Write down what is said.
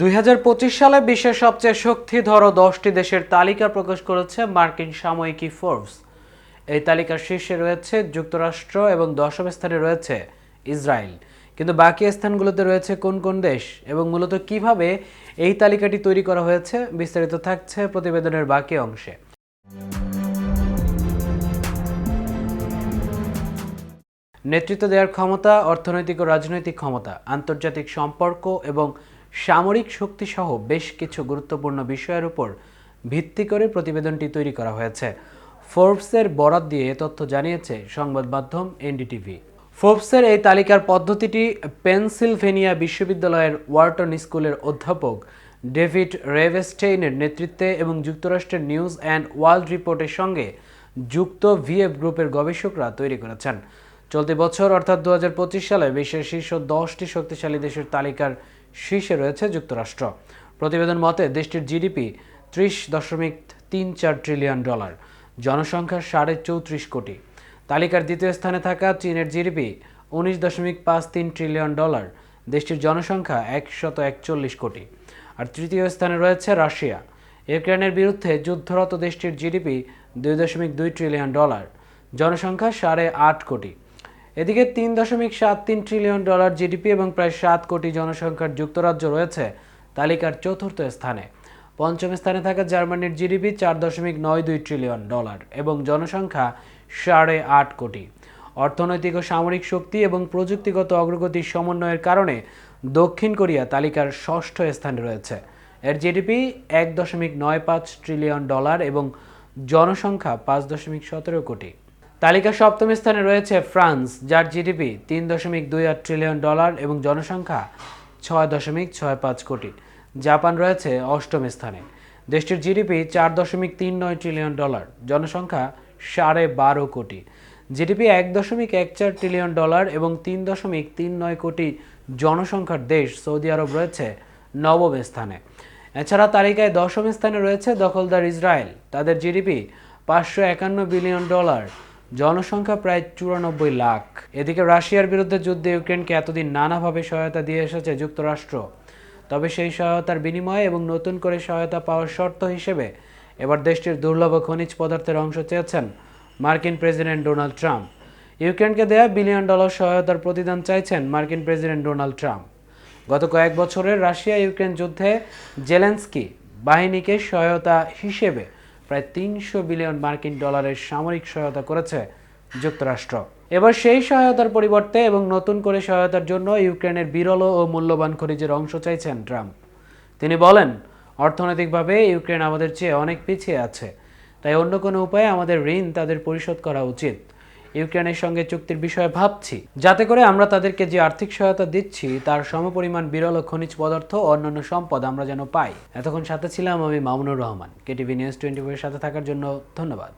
দুই হাজার পঁচিশ সালে বিশ্বের সবচেয়ে শক্তিধর দশটি দেশের তালিকা প্রকাশ করেছে মার্কিন সাময়িকী ফোর্বস। এই তালিকার শীর্ষে রয়েছে যুক্তরাষ্ট্র এবং দশম স্থানে রয়েছে ইসরায়েল। কিন্তু বাকি স্থানগুলোতে রয়েছে কোন কোন দেশ এবং মূলত কীভাবে এই তালিকাটি তৈরি করা হয়েছে বিস্তারিত থাকছে প্রতিবেদনের বাকি অংশে। নেতৃত্ব দেওয়ার ক্ষমতা, অর্থনৈতিক ও রাজনৈতিক ক্ষমতা, আন্তর্জাতিক সম্পর্ক এবং সামরিক শক্তি সহ বেশ কিছু গুরুত্বপূর্ণ বিষয়ের উপর ভিত্তি করে প্রতিবেদনটি তৈরি করা হয়েছে। ফোর্বসের বরাত দিয়ে তথ্য জানিয়েছে সংবাদ মাধ্যম এনডিটিভি। ফোর্বসের এই তালিকার পদ্ধতিটি পেনসিলভেনিয়া বিশ্ববিদ্যালয়ের ওয়ার্টন স্কুলের অধ্যাপক ডেভিড রেভেস্টেইনের নেতৃত্বে এবং যুক্তরাষ্ট্রের নিউজ অ্যান্ড ওয়ার্ল্ড রিপোর্টের সঙ্গে যুক্ত ভিএফ গ্রুপের গবেষকরা তৈরি করেছেন। চলতি বছর অর্থাৎ দু হাজার পঁচিশ সালে বিশ্বের শীর্ষ দশটি শক্তিশালী দেশের তালিকার শীর্ষে রয়েছে যুক্তরাষ্ট্র। প্রতিবেদন মতে, দেশটির জিডিপি ত্রিশ দশমিক তিন চার ট্রিলিয়ন ডলার, জনসংখ্যা সাড়ে চৌত্রিশ কোটি। তালিকার দ্বিতীয় স্থানে থাকা চীনের জিডিপি উনিশ দশমিক পাঁচ তিন ট্রিলিয়ন ডলার, দেশটির জনসংখ্যা একশত একচল্লিশ কোটি। আর তৃতীয় স্থানে রয়েছে রাশিয়া। ইউক্রেনের বিরুদ্ধে যুদ্ধরত দেশটির জিডিপি দুই দশমিক দুই ট্রিলিয়ন ডলার, জনসংখ্যা সাড়ে আট কোটি। এদিকে তিন দশমিক সাত তিন ট্রিলিয়ন ডলার জিডিপি এবং প্রায় সাত কোটি জনসংখ্যার যুক্তরাজ্য রয়েছে তালিকার চতুর্থ স্থানে। পঞ্চম স্থানে থাকা জার্মানির জিডিপি চার দশমিক নয় দুই ট্রিলিয়ন ডলার এবং জনসংখ্যা সাড়ে আট কোটি। অর্থনৈতিক ও সামরিক শক্তি এবং প্রযুক্তিগত অগ্রগতির সমন্বয়ের কারণে দক্ষিণ কোরিয়া তালিকার ষষ্ঠ স্থানে রয়েছে। এর জিডিপি এক দশমিক নয় পাঁচ ট্রিলিয়ন ডলার এবং জনসংখ্যা পাঁচ দশমিক সতেরো কোটি। তালিকা সপ্তম স্থানে রয়েছে ফ্রান্স, যার জিডিপি তিন দশমিক দুই আট ট্রিলিয়ন ডলার এবং জনসংখ্যা ছয় দশমিক ছয় পাঁচ কোটি। জাপান রয়েছে অষ্টম স্থানে। দেশটির জিডিপি চার দশমিক তিন নয় ট্রিলিয়ন ডলার, জনসংখ্যা সাড়ে বারো কোটি। জিডিপি এক দশমিক এক চার ট্রিলিয়ন ডলার এবং তিন দশমিক তিন নয় কোটি জনসংখ্যার দেশ সৌদি আরব রয়েছে নবম স্থানে। এছাড়া তালিকায় দশম স্থানে রয়েছে দখলদার ইসরায়েল। তাদের জিডিপি পাঁচশো একান্ন বিলিয়ন ডলার জনসংখ্যা প্রায় চুরানব্বই লাখ। এদিকে রাশিয়ার বিরুদ্ধে যুদ্ধে ইউক্রেনকে এতদিন নানাভাবে সহায়তা দিয়ে এসেছে যুক্তরাষ্ট্র। তবে সেই সহায়তার বিনিময়ে এবং নতুন করে সহায়তা পাওয়ার শর্ত হিসেবে এবার দেশটির দুর্লভ খনিজ পদার্থের অংশ চেয়েছেন মার্কিন প্রেসিডেন্ট ডোনাল্ড ট্রাম্প। ইউক্রেনকে দেয়া বিলিয়ন ডলার সহায়তার প্রতিদান চাইছেন মার্কিন প্রেসিডেন্ট ডোনাল্ড ট্রাম্প। গত কয়েক বছরের রাশিয়া ইউক্রেন যুদ্ধে জেলেন্সকি বাহিনীকে সহায়তা হিসেবে প্রায় তিনশো বিলিয়ন মার্কিন ডলারের সামরিক সহায়তা করেছে যুক্তরাষ্ট্র। এবার সেই সহায়তার পরিবর্তে এবং নতুন করে সহায়তার জন্য ইউক্রেনের বিরল ও মূল্যবান খনিজের অংশ চাইছেন ট্রাম্প। তিনি বলেন, অর্থনৈতিকভাবে ইউক্রেন আমাদের চেয়ে অনেক পিছিয়ে আছে। তাই অন্য কোনো উপায়ে আমাদের ঋণ তাদের পরিশোধ করা উচিত। ইউক্রেনের সঙ্গে চুক্তির বিষয়ে ভাবছি। যাতে করে আমরা তাদেরকে যে আর্থিক সহায়তা দিচ্ছি, তার সমপরিমাণ বিরল ও খনিজ পদার্থ অন্যান্য সম্পদ আমরা যেন পাই। এতক্ষণ সাথে ছিলাম আমি Mamunur Rahman. KTV news twenty সাথে থাকার জন্য ধন্যবাদ।